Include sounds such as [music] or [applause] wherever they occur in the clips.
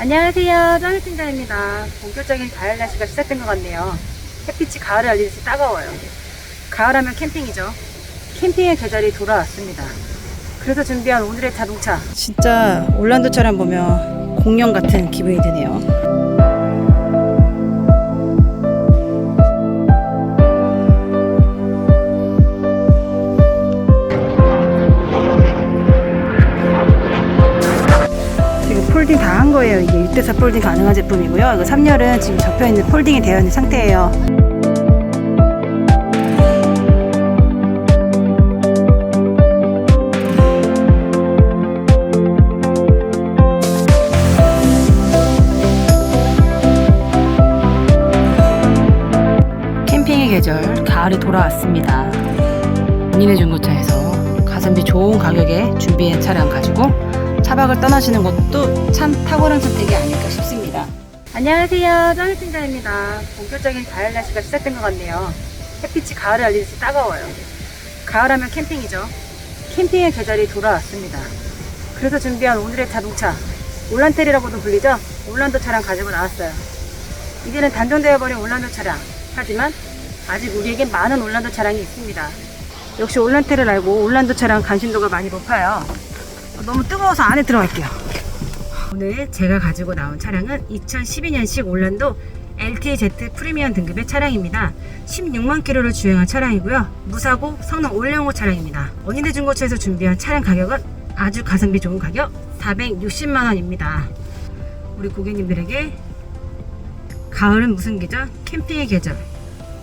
안녕하세요. 짱이팀장입니다. 본격적인 가을 날씨가 시작된 것 같네요. 햇빛이 가을을 알리듯이 따가워요. 가을하면 캠핑이죠. 캠핑의 계절이 돌아왔습니다. 그래서 준비한 오늘의 자동차. 진짜 올란도차량 보면 공룡 같은 기분이 드네요. 3.4%예요. 이게 6대4 폴딩 가능한 제품이고요. 그 이거 3열은 지금 접혀있는 폴딩이 되어 있는 상태예요. 계절 가을이 돌아왔습니다. 군인의 중고차에서 가성비 좋은 가격에 준비한 차량 가지고 차박을 떠나시는 것도 참 탁월한 선택이 아닐까 싶습니다. 안녕하세요. 짱이팀장입니다. 본격적인 가을 날씨가 시작된 것 같네요. 햇빛이 가을을 알리듯이 따가워요. 가을하면 캠핑이죠. 캠핑의 계절이 돌아왔습니다. 그래서 준비한 오늘의 자동차, 올란텔이라고도 불리죠? 올란도 차량 가지고 나왔어요. 이제는 단종되어버린 올란도 차량. 하지만 아직 우리에겐 많은 올란도 차량이 있습니다. 역시 올란테를 알고 올란도 차량 관심도가 많이 높아요. 너무 뜨거워서 안에 들어갈게요. 오늘 제가 가지고 나온 차량은 2012년식 올란도 LTZ 프리미엄 등급의 차량입니다. 16만 킬로를 주행한 차량이고요. 무사고 성능 올영호 차량입니다. 원인대 중고차에서 준비한 차량 가격은 아주 가성비 좋은 가격 460만 원입니다. 우리 고객님들에게 가을은 무슨 계절? 캠핑의 계절.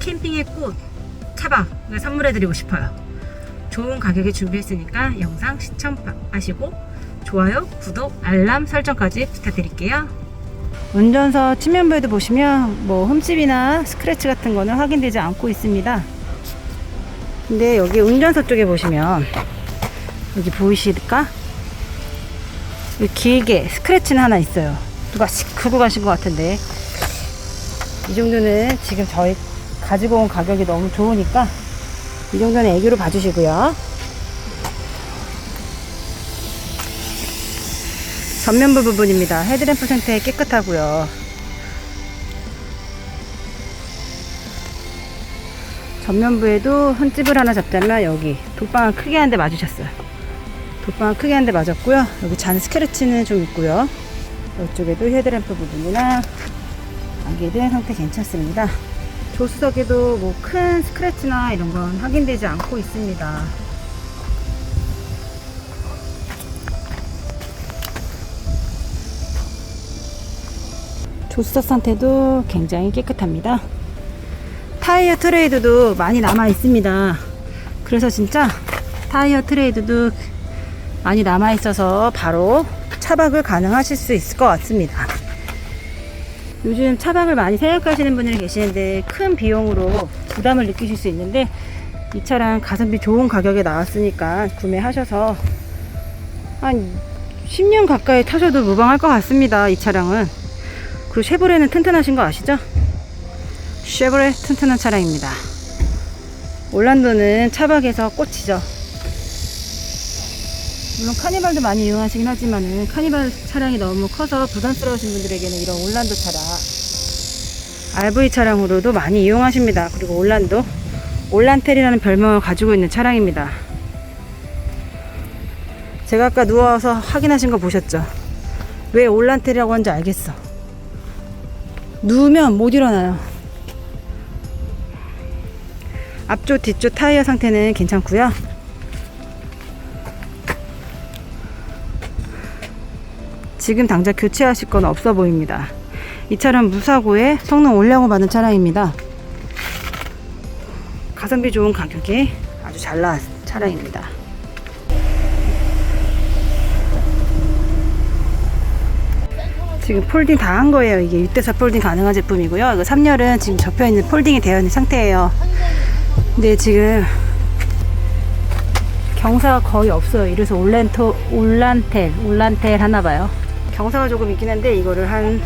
캠핑의 꽃, 차박을 선물해드리고 싶어요. 좋은 가격에 준비했으니까 영상 시청 하시고 좋아요, 구독, 알람 설정까지 부탁드릴게요. 운전석 측면부에도 보시면 뭐 흠집이나 스크래치 같은 거는 확인되지 않고 있습니다. 근데 여기 운전석 쪽에 보시면 여기 보이실까? 여기 길게 스크래치는 하나 있어요. 누가 씩 긁고 가신 것 같은데 이 정도는 지금 저희 가지고 온 가격이 너무 좋으니까 이 정도는 애교로 봐주시고요. 전면부 부분입니다. 헤드램프 상태 깨끗하고요. 전면부에도 흠집을 하나 잡자면 여기 돗방을 크게 한 대 맞으셨어요. 돗방을 크게 한 대 맞았고요. 여기 잔 스크래치는 좀 있고요. 이쪽에도 헤드램프 부분이나 안개 등 상태 괜찮습니다. 조수석에도 뭐 큰 스크래치나 이런 건 확인되지 않고 있습니다. 조수석 상태도 굉장히 깨끗합니다. 타이어 트레이드도 많이 남아 있습니다. 그래서 진짜 타이어 트레이드도 많이 남아 있어서 바로 차박을 가능하실 수 있을 것 같습니다. 요즘 차박을 많이 생각하시는 분들이 계시는데 큰 비용으로 부담을 느끼실 수 있는데 이 차량 가성비 좋은 가격에 나왔으니까 구매하셔서 한 10년 가까이 타셔도 무방할 것 같습니다. 이 차량은. 그리고 쉐보레는 튼튼하신 거 아시죠? 쉐보레 튼튼한 차량입니다. 올란도는 차박에서 꽃이죠. 물론 카니발도 많이 이용하시긴 하지만은 카니발 차량이 너무 커서 부담스러우신 분들에게는 이런 올란도 차량 RV 차량으로도 많이 이용하십니다. 그리고 올란도 올란텔이라는 별명을 가지고 있는 차량입니다. 제가 아까 누워서 확인하신 거 보셨죠? 왜 올란텔이라고 하는지 알겠어. 누우면 못 일어나요. 앞쪽 뒤쪽 타이어 상태는 괜찮고요. 지금 당장 교체하실 건 없어 보입니다. 이 차량 무사고에 성능 올려고 받은 차량입니다. 가성비 좋은 가격에 아주 잘 나온 차량입니다. 지금 폴딩 다 한 거예요. 이게 6대4 폴딩 가능한 제품이고요. 이거 3열은 지금 접혀 있는 폴딩이 되어 있는 상태예요. 근데 지금 경사가 거의 없어요. 이래서 올란토, 올란텔, 올란텔 하나 봐요. 경사가 조금 있긴 한데 이거를 한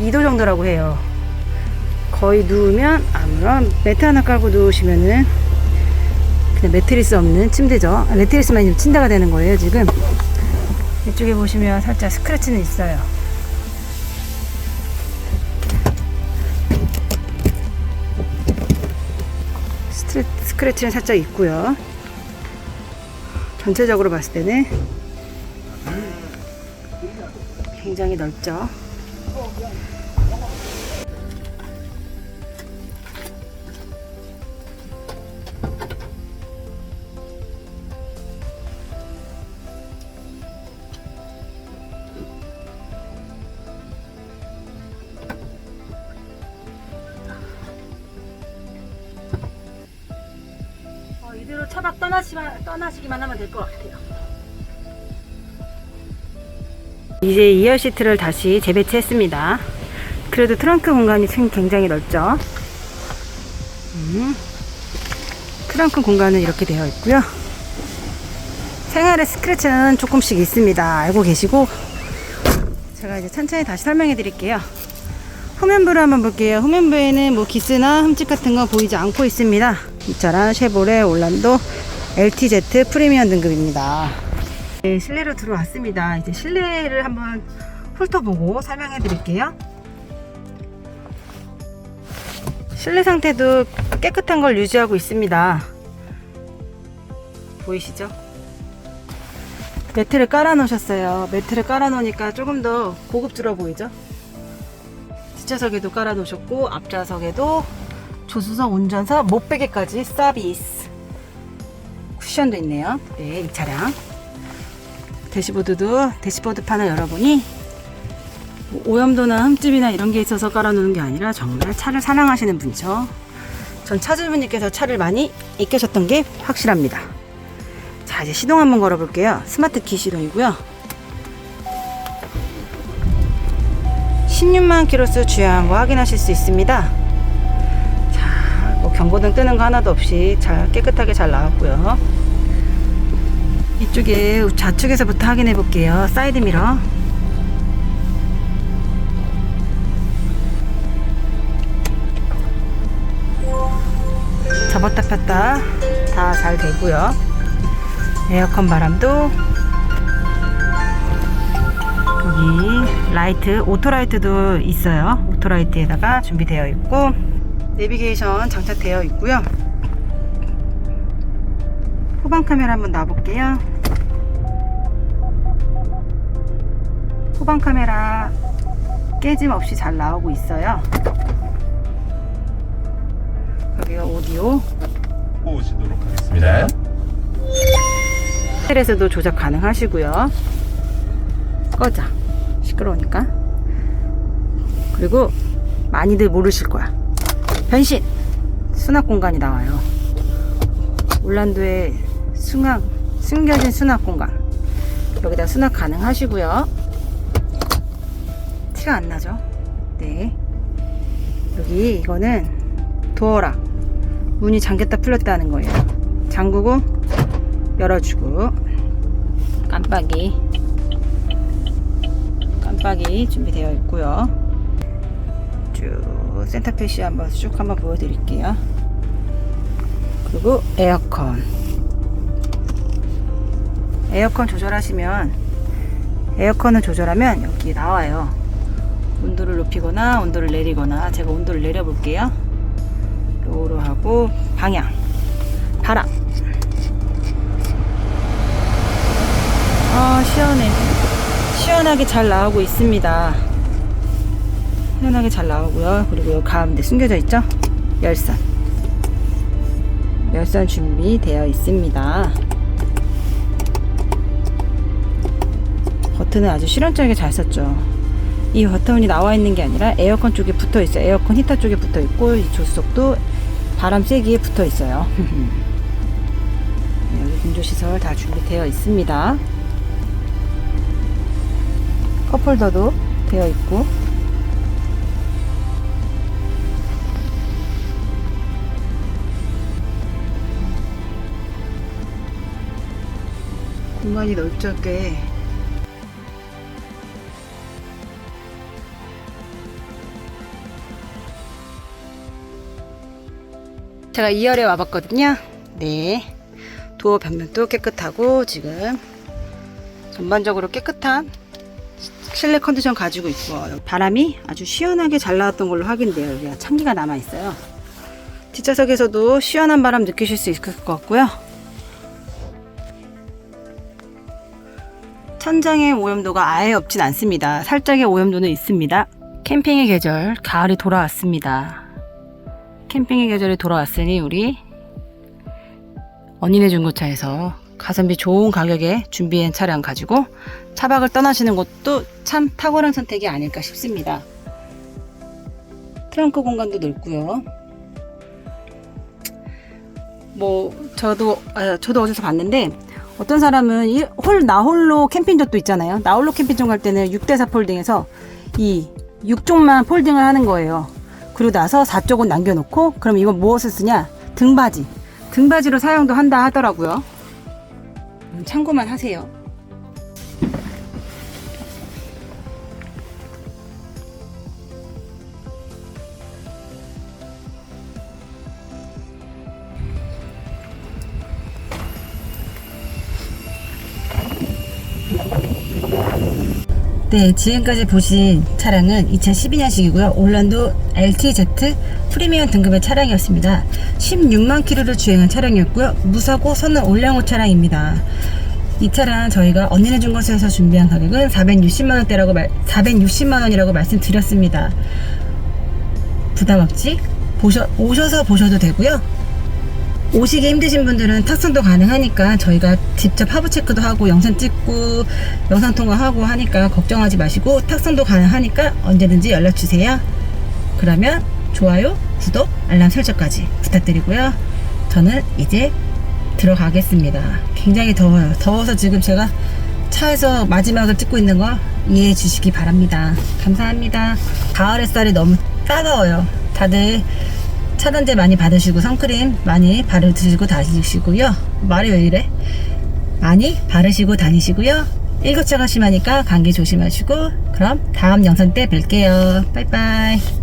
2도 정도라고 해요. 거의 누우면 아무런 매트 하나 깔고 누우시면은 그냥 매트리스 없는 침대죠. 아, 매트리스만 침대가 되는 거예요, 지금. 이쪽에 보시면 살짝 스크래치는 있어요. 스크래치는 살짝 있고요. 전체적으로 봤을 때는 굉장히 넓죠. 어, 이대로 차박 떠나시기만 하면 될 것 같아요. 이제 2열 시트를 다시 재배치했습니다. 그래도 트렁크 공간이 참 굉장히 넓죠. 음, 트렁크 공간은 이렇게 되어 있고요. 생활의 스크래치는 조금씩 있습니다. 알고 계시고 제가 이제 천천히 다시 설명해 드릴게요. 후면부를 한번 볼게요. 후면부에는 뭐 기스나 흠집 같은 거 보이지 않고 있습니다. 이 차량 쉐보레 올란도 LTZ 프리미엄 등급입니다. 네, 실내로 들어왔습니다. 이제 실내를 한번 훑어보고 설명해 드릴게요. 실내 상태도 깨끗한 걸 유지하고 있습니다. 보이시죠? 매트를 깔아 놓으셨어요. 매트를 깔아 놓으니까 조금 더 고급스러워 보이죠? 뒷좌석에도 깔아 놓으셨고 앞좌석에도 조수석 운전석 못베개까지 서비스 쿠션도 있네요. 네, 이 차량 대시보드도 대시보드 판을 뭐 오염도나 흠집이나 이런 게 있어서 깔아놓는 게 아니라 정말 차를 사랑하시는 분이죠. 전 차주분님께서 차를 많이 익혀셨던 게 확실합니다. 자 이제 시동 한번 걸어볼게요. 스마트 키 시동이고요. 16만 킬로수 주행한 거 확인하실 수 있습니다. 자, 뭐 경고등 뜨는 거 하나도 없이 잘 깨끗하게 잘 나왔고요. 이쪽에 좌측에서부터 확인해 볼게요. 사이드 미러. 접었다 폈다 다 잘 되고요. 에어컨 바람도 여기 라이트 오토라이트도 있어요. 오토라이트에다가 준비되어 있고 내비게이션 장착되어 있고요. 후방 카메라 한번 놔볼게요. 후방 카메라 깨짐 없이 잘 나오고 있어요. 여기가 오디오. 보시도록 하겠습니다. 호텔에서도 조작 가능하시고요. 꺼자. 시끄러우니까. 그리고 많이들 모르실 거야. 변신! 수납 공간이 나와요. 올란도에 수납, 숨겨진 수납 공간. 여기다 수납 가능하시고요. 티가 안 나죠? 네. 여기 이거는 도어락. 문이 잠겼다 풀렸다 하는 거예요. 잠그고 열어주고 깜빡이 깜빡이 준비되어 있고요. 쭉 센터페시 한번 쭉 한번 보여드릴게요. 그리고 에어컨 에어컨 조절하시면 에어컨을 조절하면 여기 나와요. 온도를 높이거나 온도를 내리거나 제가 온도를 내려 볼게요. 로로 하고 방향 바람. 아 시원해. 시원하게 잘 나오고 있습니다. 시원하게 잘 나오고요. 그리고 여기 가운데 숨겨져 있죠? 열선. 열선 준비되어 있습니다 버튼은 아주 실용적이게 잘 썼죠. 이 버튼이 나와 있는 게 아니라 에어컨 쪽에 붙어 있어요. 에어컨 히터 쪽에 붙어 있고 이 조수석도 바람 쐬기에 붙어 있어요. [laughs] 네, 여기 분조시설 다 준비되어 있습니다. 컵홀더도 되어 있고. 공간이 넓죠 꽤 제가 2열에 와봤거든요 네 도어 벽면도 깨끗하고 지금 전반적으로 깨끗한 실내 컨디션 가지고 있고 바람이 아주 시원하게 잘 나왔던 걸로 확인돼요. 여기 찬기가 남아 있어요. 뒷좌석에서도 시원한 바람 느끼실 수 있을 것 같고요. 천장의 오염도가 아예 없진 않습니다. 살짝의 오염도는 있습니다. 캠핑의 계절, 가을이 돌아왔습니다. 캠핑의 계절이 돌아왔으니 우리 언니네 중고차에서 가성비 좋은 가격에 준비한 차량 가지고 차박을 떠나시는 것도 참 탁월한 선택이 아닐까 싶습니다. 트렁크 공간도 넓고요. 뭐 저도 아, 저도 어디서 봤는데 어떤 사람은 이 홀 나홀로 캠핑존도 있잖아요. 나홀로 캠핑존 갈 때는 6대4 폴딩해서 이 6쪽만 폴딩을 하는 거예요. 그리고 나서 4쪽은 남겨놓고 그럼 이건 무엇을 쓰냐? 등받이. 등받이로 사용도 한다 하더라고요. 음, 참고만 하세요. 네, 지금까지 보신 차량은 2012년식이고요. 올란도 LTZ 프리미엄 등급의 차량이었습니다. 16만 킬로를 주행한 차량이었고요. 무사고 선은 올량호 차량입니다. 이 차량 저희가 언니네 중고차에서 준비한 가격은 460만 원대라고 말, 460만 원이라고 말씀드렸습니다. 부담 없이 보셔, 오셔서 보셔도 되고요. 오시기 힘드신 분들은 탁선도 가능하니까 저희가 직접 하부 체크도 하고 영상 찍고 영상 통화하고 하니까 걱정하지 마시고 탁선도 가능하니까 언제든지 연락 주세요. 그러면 좋아요, 구독, 알람 설정까지 부탁드리고요. 저는 이제 들어가겠습니다. 굉장히 더워요. 더워서 지금 제가 차에서 마지막을 찍고 있는 거 이해해 주시기 바랍니다. 감사합니다. 가을 햇살이 너무 따가워요. 다들 차단제 많이 받으시고 선크림 많이 바르시고 다니시고요. 말이 왜 이래? 많이 바르시고 다니시고요. 일교차가 심하니까 감기 조심하시고 그럼 다음 영상 때 뵐게요. 빠이빠이.